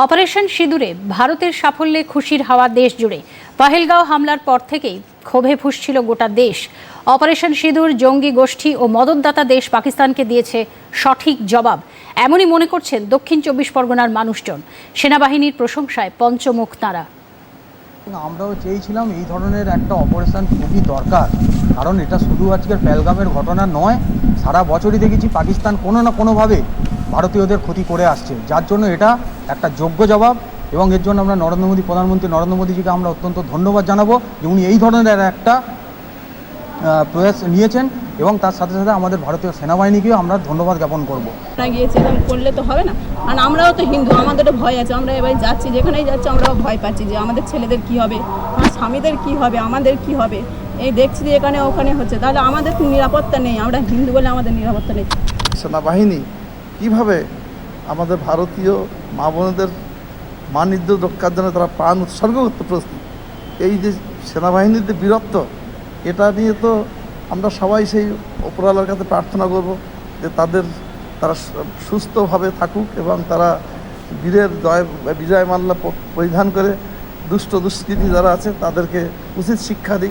Operation সিঁদুরে ভারতের সাফল্যে খুশির হাওয়া দেশ জুড়ে। পাহেলগাঁও হামলার পর থেকেই ক্ষোভে ফুসছিল গোটা দেশ। অপারেশন সিঁদুর, জঙ্গি গোষ্ঠী ও মদতদাতা দেশ পাকিস্তানকে দিয়েছে সঠিক জবাব। এমনই মনে করছেন দক্ষিণ চব্বিশ পরগনার মানুষজন। সেনাবাহিনীর প্রশংসায় পঞ্চমুখ তাঁরা। আমরাও চেয়েছিলাম এই ধরনের একটা অপারেশন খুবই দরকার। কারণ এটা শুধু আজকের পেলগামের ঘটনা নয়, সারা বছরই দেখেছি পাকিস্তান কোনো না কোনোভাবে ভারতীয়দের ক্ষতি করে আসছে। যার জন্য এটা একটা যোগ্য জবাব এবং এর জন্য আমরা নরেন্দ্র মোদী প্রধানমন্ত্রী নরেন্দ্র মোদীজিকে আমরা অত্যন্ত ধন্যবাদ জানাব যে উনি এই ধরনের একটা প্রয়াস নিয়েছেন এবং তার সাথে সাথে আমাদের ভারতীয় সেনাবাহিনীকেও আমরা ধন্যবাদ জ্ঞাপন করব। না গিয়েছে এরকম করলে তো হবে না। আর আমরাও তো হিন্দু আমাদেরও ভয় আছে। আমরা এবার যাচ্ছি যেখানেই যাচ্ছি আমরাও ভয় পাচ্ছি যে আমাদের ছেলেদের কি হবে আমার স্বামীদের কি হবে আমাদের কি হবে। এই দেখছি যে এখানে ওখানে হচ্ছে। তাহলে আমাদের নিরাপত্তা নেই আমরা হিন্দু বলে আমাদের নিরাপত্তা নেই। সেনাবাহিনী কীভাবে আমাদের ভারতীয় মা বোনেদের মানিদ্য রক্ষার জন্য তারা প্রাণ উৎসর্গ করতে প্রস্তুত? এই যে সেনাবাহিনীর যে বীরত্ব, এটা নিয়ে তো আমরা সবাই সেই ওপরওয়ালার কাছে প্রার্থনা করব যে তাদের, তারা সুস্থভাবে থাকুক এবং তারা বীরের জয়, বিজয় মাল্য প- পরিধান করে দুষ্ট দুষ্কৃতি যারা আছে তাদেরকে উচিত শিক্ষা দিক।